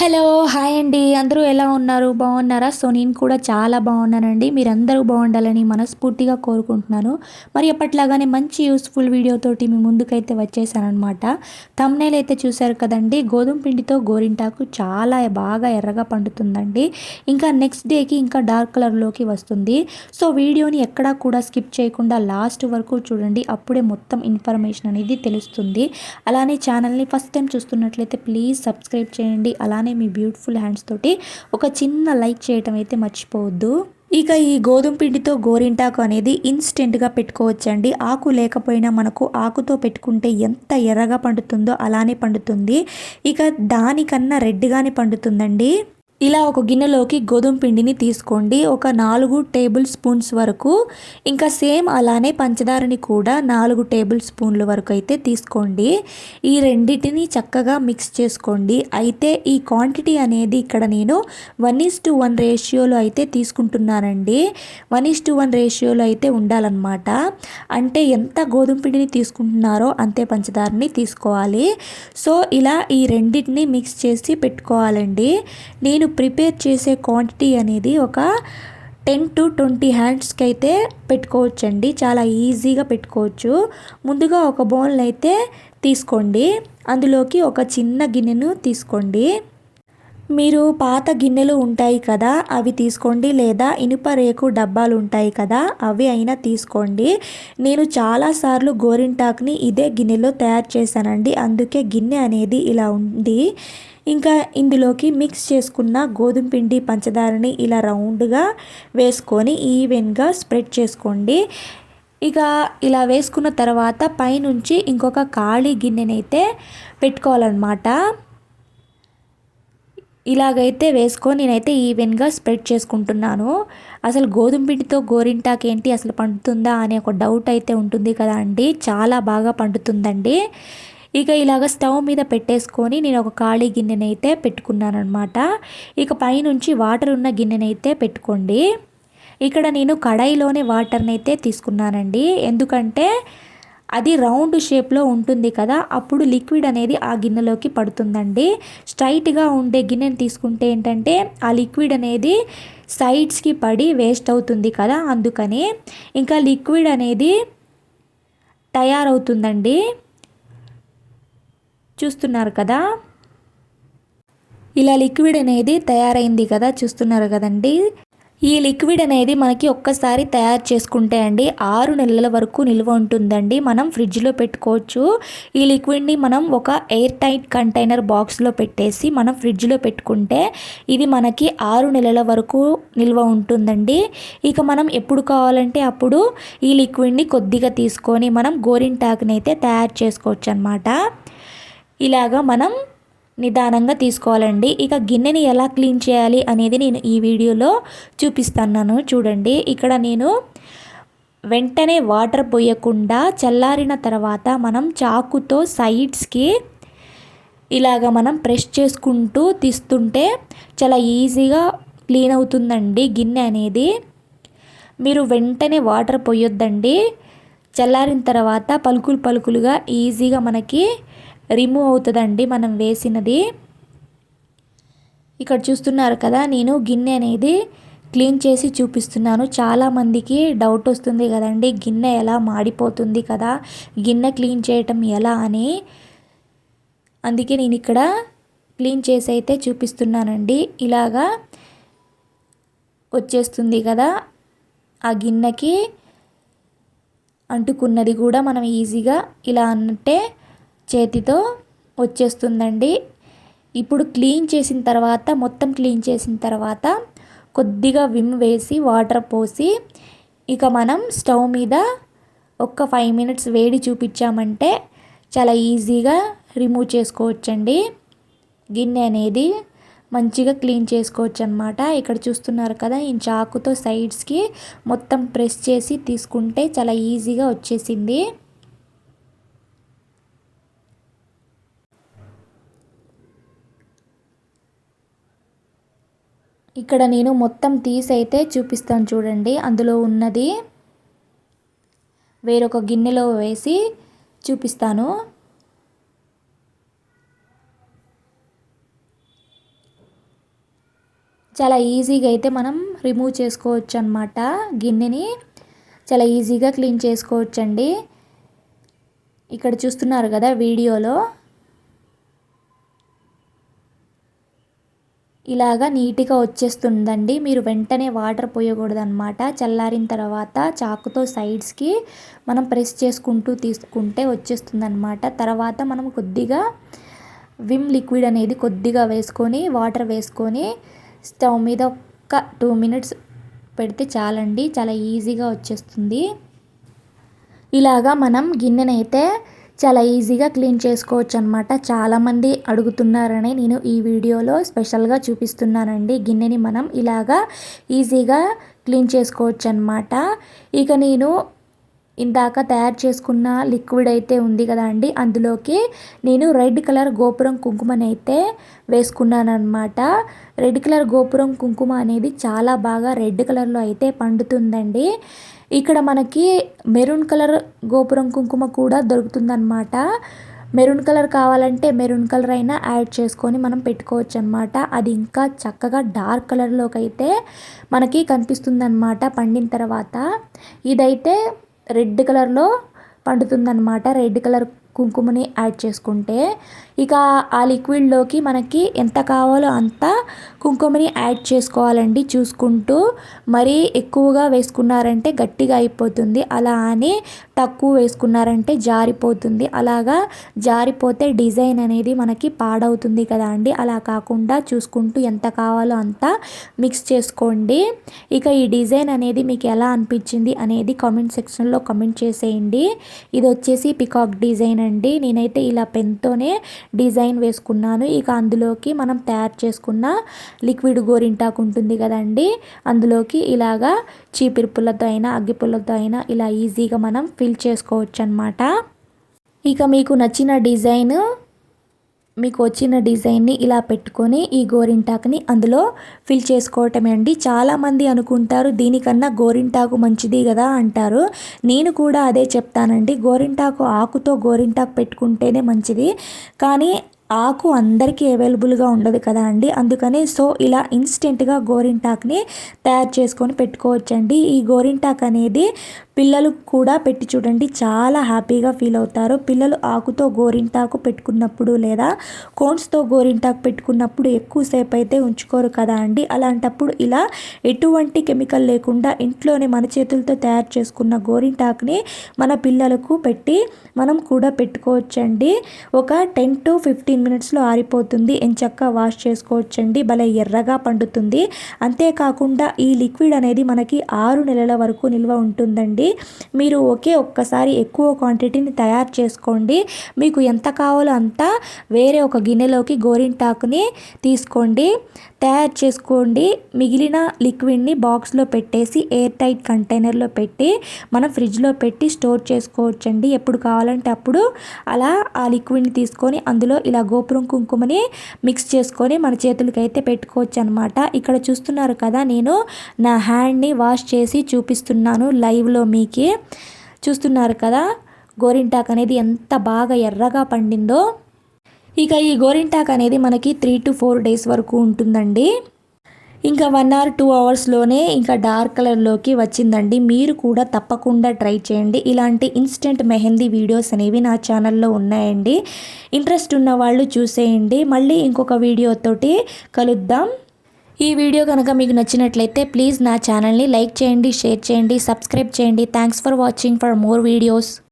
Hello hi అండి. అందరూ ఎలా ఉన్నారు? బాగున్నారా? సో నేను కూడా చాలా బాగున్నానండి. మీరందరూ బాగుండాలని మనస్ఫూర్తిగా కోరుకుంటున్నాను. మరి ఎప్పట్లాగానే మంచి యూస్ఫుల్ వీడియోతోటి మీ ముందుకైతే వచ్చేసానమాట తమ్నేల్ అయితే చూశారు కదండి. గోధుమ పిండితో గోరింటాకు చాలా బాగా ఎర్రగా పండుతుందండి. ఇంకా నెక్స్ట్ డేకి ఇంకా డార్క్ కలర్లోకి వస్తుంది. సో వీడియోని ఎక్కడా కూడా స్కిప్ చేయకుండా లాస్ట్ వరకు చూడండి. అప్పుడే మొత్తం ఇన్ఫర్మేషన్ అనేది తెలుస్తుంది. అలానే ఛానల్ని ఫస్ట్ టైం చూస్తున్నట్లయితే ప్లీజ్ సబ్స్క్రైబ్ చేయండి. అలానే మీ బ్యూటిఫుల్ హ్యాండ్స్ తోటి ఒక చిన్న లైక్ చేయటం అయితే మర్చిపోవద్దు. ఇక ఈ గోధుమ పిండితో గోరింటాకు అనేది ఇన్స్టెంట్గా పెట్టుకోవచ్చండి. ఆకు లేకపోయినా మనకు ఆకుతో పెట్టుకుంటే ఎంత ఎర్రగా పండుతుందో అలానే పండుతుంది. ఇక దానికన్నా రెడ్గానే పండుతుందండి. ఇలా ఒక గిన్నెలోకి గోధుమ పిండిని తీసుకోండి. ఒక నాలుగు టేబుల్ స్పూన్స్ వరకు ఇంకా సేమ్ అలానే పంచదారని కూడా నాలుగు టేబుల్ స్పూన్ల వరకు అయితే తీసుకోండి. ఈ రెండింటిని చక్కగా మిక్స్ చేసుకోండి. అయితే ఈ క్వాంటిటీ అనేది ఇక్కడ నేను వన్ ఈస్ టు వన్ రేషియోలో అయితే తీసుకుంటున్నానండి. వన్ ఈస్ టు వన్ రేషియోలో అయితే ఉండాలన్నమాట. అంటే ఎంత గోధుమ పిండిని తీసుకుంటున్నారో అంతే పంచదారని తీసుకోవాలి. సో ఇలా ఈ రెండింటిని మిక్స్ చేసి పెట్టుకోవాలండి. నేను ప్రిపేర్ చేసే క్వాంటిటీ అనేది ఒక టెన్ టు ట్వంటీ హ్యాండ్స్కి అయితే పెట్టుకోవచ్చండి. చాలా ఈజీగా పెట్టుకోవచ్చు. ముందుగా ఒక బౌల్ అయితే తీసుకోండి. అందులోకి ఒక చిన్న గిన్నెను తీసుకోండి. మీరు పాత గిన్నెలు ఉంటాయి కదా అవి తీసుకోండి. లేదా ఇనుప రేకు డబ్బాలు ఉంటాయి కదా అవి అయినా తీసుకోండి. నేను చాలాసార్లు గోరింటాక్ని ఇదే గిన్నెలో తయారు చేశానండి. అందుకే గిన్నె అనేది ఇలా ఉంది. ఇంకా ఇందులోకి మిక్స్ చేసుకున్న గోధుమ పిండి పంచదారని ఇలా రౌండ్గా వేసుకొని ఈవెన్గా స్ప్రెడ్ చేసుకోండి. ఇక ఇలా వేసుకున్న తర్వాత పైనుంచి ఇంకొక ఖాళీ గిన్నెనైతే పెట్టుకోవాలన్నమాట. ఇలాగైతే వేసుకొని నేనైతే ఈవెన్గా స్ప్రెడ్ చేసుకుంటున్నాను. అసలు గోధుమ పిండితో గోరింటాకు ఏంటి అసలు పండుతుందా అనే ఒక డౌట్ అయితే ఉంటుంది కదా అండి. చాలా బాగా పండుతుందండి. ఇక ఇలాగ స్టవ్ మీద పెట్టేసుకొని నేను ఒక ఖాళీ గిన్నెనైతే పెట్టుకున్నాను అనమాట ఇక పైనుంచి వాటర్ ఉన్న గిన్నెనైతే పెట్టుకోండి. ఇక్కడ నేను కడాయిలోనే వాటర్ని అయితే తీసుకున్నానండి. ఎందుకంటే అది రౌండ్ షేప్లో ఉంటుంది కదా అప్పుడు లిక్విడ్ అనేది ఆ గిన్నెలోకి పడుతుందండి. స్ట్రైట్గా ఉండే గిన్నెని తీసుకుంటే ఏంటంటే ఆ లిక్విడ్ అనేది సైడ్స్కి పడి వేస్ట్ అవుతుంది కదా అందుకని ఇంకా లిక్విడ్ అనేది తయారవుతుందండి. చూస్తున్నారు కదా? ఇలా లిక్విడ్ అనేది తయారైంది కదా చూస్తున్నారు కదండి? ఈ లిక్విడ్ అనేది మనకి ఒక్కసారి తయారు చేసుకుంటే అండి ఆరు నెలల వరకు నిల్వ ఉంటుందండి. మనం ఫ్రిడ్జ్లో పెట్టుకోవచ్చు. ఈ లిక్విడ్ని మనం ఒక ఎయిర్ టైట్ కంటైనర్ బాక్స్లో పెట్టేసి మనం ఫ్రిడ్జ్లో పెట్టుకుంటే ఇది మనకి ఆరు నెలల వరకు నిల్వ ఉంటుందండి. ఇక మనం ఎప్పుడు కావాలంటే అప్పుడు ఈ లిక్విడ్ని కొద్దిగా తీసుకొని మనం గోరింటాకుని అయితే తయారు చేసుకోవచ్చు అనమాట ఇలాగా మనం నిదానంగా తీసుకోవాలండి. ఇక గిన్నెని ఎలా క్లీన్ చేయాలి అనేది నేను ఈ వీడియోలో చూపిస్తున్నాను. చూడండి ఇక్కడ నేను వెంటనే వాటర్ పోయకుండా చల్లారిన తర్వాత మనం చాకుతో సైడ్స్కి ఇలాగ మనం ప్రెస్ చేసుకుంటూ తీస్తుంటే చాలా ఈజీగా క్లీన్ అవుతుందండి గిన్నె అనేది. మీరు వెంటనే వాటర్ పోయొద్దండి. చల్లారిన తర్వాత పలుకులు పలుకులుగా ఈజీగా మనకి రిమూవ్ అవుతుందండి మనం వేసినది. ఇక్కడ చూస్తున్నారు కదా నేను గిన్నె అనేది క్లీన్ చేసి చూపిస్తున్నాను. చాలామందికి డౌట్ వస్తుంది కదండి గిన్నె ఎలా మాడిపోతుంది కదా గిన్నె క్లీన్ చేయటం ఎలా అని. అందుకే నేను ఇక్కడ క్లీన్ చేసి అయితే చూపిస్తున్నానండి. ఇలాగా వచ్చేస్తుంది కదా ఆ గిన్నెకి అంటుకున్నది కూడా మనం ఈజీగా ఇలా అంటే చేతితో వచ్చేస్తుందండి. ఇప్పుడు క్లీన్ చేసిన తర్వాత మొత్తం క్లీన్ చేసిన తర్వాత కొద్దిగా విమ్ వేసి వాటర్ పోసి ఇక మనం స్టవ్ మీద ఒక్క ఫైవ్ మినిట్స్ వేడి చూపించామంటే చాలా ఈజీగా రిమూవ్ చేసుకోవచ్చండి. గిన్నె అనేది మంచిగా క్లీన్ చేసుకోవచ్చు అనమాట ఇక్కడ చూస్తున్నారు కదా ఈ చాకుతో సైడ్స్కి మొత్తం ప్రెస్ చేసి తీసుకుంటే చాలా ఈజీగా వచ్చేసింది. ఇక్కడ నేను మొత్తం తీసి అయితే చూపిస్తాను చూడండి. అందులో ఉన్నది వేరొక గిన్నెలో వేసి చూపిస్తాను. చాలా ఈజీగా అయితే మనం రిమూవ్ చేసుకోవచ్చు అనమాట గిన్నెని. చాలా ఈజీగా క్లీన్ చేసుకోవచ్చండి. ఇక్కడ చూస్తున్నారు కదా వీడియోలో. ఇలాగా నీట్గా వచ్చేస్తుందండి. మీరు వెంటనే వాటర్ పోయకూడదు అనమాట చల్లారిన తర్వాత చాకుతో సైడ్స్కి మనం ప్రెస్ చేసుకుంటూ తీసుకుంటే వచ్చేస్తుందన్నమాట. తర్వాత మనం కొద్దిగా విమ్ లిక్విడ్ అనేది కొద్దిగా వేసుకొని వాటర్ వేసుకొని స్టవ్ మీద ఒక్క టూ మినిట్స్ పెడితే చాలండి. చాలా ఈజీగా వచ్చేస్తుంది. ఇలాగా మనం గిన్నెనైతే చాలా ఈజీగా క్లీన్ చేసుకోవచ్చు అనమాట చాలామంది అడుగుతున్నారని నేను ఈ వీడియోలో స్పెషల్గా చూపిస్తున్నానండి. గిన్నెని మనం ఇలాగా ఈజీగా క్లీన్ చేసుకోవచ్చు అనమాట ఇక నేను ఇందాక తయారు చేసుకున్న లిక్విడ్ అయితే ఉంది కదా అండి. అందులోకి నేను రెడ్ కలర్ గోపురం కుంకుమని అయితే వేసుకున్నాను అనమాట రెడ్ కలర్ గోపురం కుంకుమ అనేది చాలా బాగా రెడ్ కలర్లో అయితే పండుతుందండి. ఇక్కడ మనకి మెరూన్ కలర్ గోపురం కుంకుమ కూడా దొరుకుతుందన్నమాట. మెరూన్ కలర్ కావాలంటే మెరూన్ కలర్ అయినా యాడ్ చేసుకొని మనం పెట్టుకోవచ్చు అనమాట అది ఇంకా చక్కగా డార్క్ కలర్లోకి అయితే మనకి కనిపిస్తుంది అనమాట పండిన తర్వాత. ఇదైతే రెడ్ కలర్లో పండుతుందన్నమాట. రెడ్ కలర్ కుంకుమని యాడ్ చేసుకుంటే ఇక ఆ లిక్విడ్లోకి మనకి ఎంత కావాలో అంత కుంకుమని యాడ్ చేసుకోవాలండి. చూసుకుంటూ మరీ ఎక్కువగా వేసుకున్నారంటే గట్టిగా అయిపోతుంది. అలా అని తక్కువ వేసుకున్నారంటే జారిపోతుంది. అలాగా జారిపోతే డిజైన్ అనేది మనకి పాడవుతుంది కదా అండి. అలా కాకుండా చూసుకుంటూ ఎంత కావాలో అంత మిక్స్ చేసుకోండి. ఇక ఈ డిజైన్ అనేది మీకు ఎలా అనిపించింది అనేది కామెంట్ సెక్షన్లో కామెంట్ చేసేయండి. ఇది వచ్చేసి పికాక్ డిజైన్ అండి నేనైతే ఇలా పెన్తోనే డిజైన్ వేసుకున్నాను. ఇక అందులోకి మనం తయారు చేసుకున్న లిక్విడ్ గోరింటాకు ఉంటుంది కదండి. అందులోకి ఇలాగా చీపిరిపుల్లతో అయినా అగ్గిపుల్లతో అయినా ఇలా ఈజీగా మనం ఫిల్ చేసుకోవచ్చు అనమాట ఇక మీకు నచ్చిన డిజైన్ మీకు వచ్చిన డిజైన్ని ఇలా పెట్టుకొని ఈ గోరింటాకుని అందులో ఫిల్ చేసుకోవటమే అండి. చాలామంది అనుకుంటారు దీనికన్నా గోరింటాకు మంచిది కదా అంటారు. నేను కూడా అదే చెప్తానండి. గోరింటాకు ఆకుతో గోరింటాకు పెట్టుకుంటేనే మంచిది. కానీ ఆకు అందరికీ అవైలబుల్గా ఉండదు కదా అండి. అందుకని సో ఇలా ఇన్స్టెంట్గా గోరింటాక్ని తయారు చేసుకొని పెట్టుకోవచ్చండి. ఈ గోరింటాక్ అనేది పిల్లలు కూడా పెట్టి చూడండి. చాలా హ్యాపీగా ఫీల్ అవుతారు. పిల్లలు ఆకుతో గోరింటాకు పెట్టుకున్నప్పుడు లేదా కోన్స్తో గోరింటాకు పెట్టుకున్నప్పుడు ఎక్కువసేపు అయితే ఉంచుకోరు కదా అండి. అలాంటప్పుడు ఇలా ఎటువంటి కెమికల్ లేకుండా ఇంట్లోనే మన చేతులతో తయారు చేసుకున్న గోరింటాకుని మన పిల్లలకు పెట్టి మనం కూడా పెట్టుకోవచ్చండి. ఒక టెన్ టు ఫిఫ్టీన్ మినిట్స్లో ఆరిపోతుంది. ఎంచక్క వాష్ చేసుకోవచ్చండి. భలే ఎర్రగా పండుతుంది. అంతేకాకుండా ఈ లిక్విడ్ అనేది మనకి ఆరు నెలల వరకు నిల్వ ఉంటుందండి. మీరు ఒకే ఒక్కసారి ఎక్కువ క్వాంటిటీని తయారు చేసుకోండి. మీకు ఎంత కావాలో అంత వేరే ఒక గిన్నెలోకి గోరింటాకుని తీసుకోండి. తయారు చేసుకోండి. మిగిలిన లిక్విడ్ని బాక్స్లో పెట్టేసి ఎయిర్ టైట్ కంటైనర్లో పెట్టి మనం ఫ్రిడ్జ్లో పెట్టి స్టోర్ చేసుకోవచ్చండి. ఎప్పుడు కావాలంటే అప్పుడు అలా ఆ లిక్విడ్ని తీసుకొని అందులో ఇలా గోపురం కుంకుమని మిక్స్ చేసుకొని మన చేతులకి అయితే పెట్టుకోవచ్చు అనమాట ఇక్కడ చూస్తున్నారు కదా నేను నా హ్యాండ్ని వాష్ చేసి చూపిస్తున్నాను లైవ్లో మీకు. చూస్తున్నారు కదా గోరింటాక్ అనేది ఎంత బాగా ఎర్రగా పండిందో. ఇక ఈ గోరింటాక్ అనేది మనకి త్రీ టు ఫోర్ డేస్ వరకు ఉంటుందండి. ఇంకా వన్ అవర్ టూ అవర్స్లోనే ఇంకా డార్క్ కలర్లోకి వచ్చిందండి. మీరు కూడా తప్పకుండా ట్రై చేయండి. ఇలాంటి ఇన్స్టెంట్ మెహందీ వీడియోస్ అనేవి నా ఛానల్లో ఉన్నాయండి. ఇంట్రెస్ట్ ఉన్న వాళ్ళు చూసేయండి. మళ్ళీ ఇంకొక వీడియోతోటి కలుద్దాం. ఈ వీడియో కనుక మీకు నచ్చినట్లయితే ప్లీజ్ నా ఛానల్ని లైక్ చేయండి షేర్ చేయండి సబ్స్క్రైబ్ చేయండి. Thanks for watching for more videos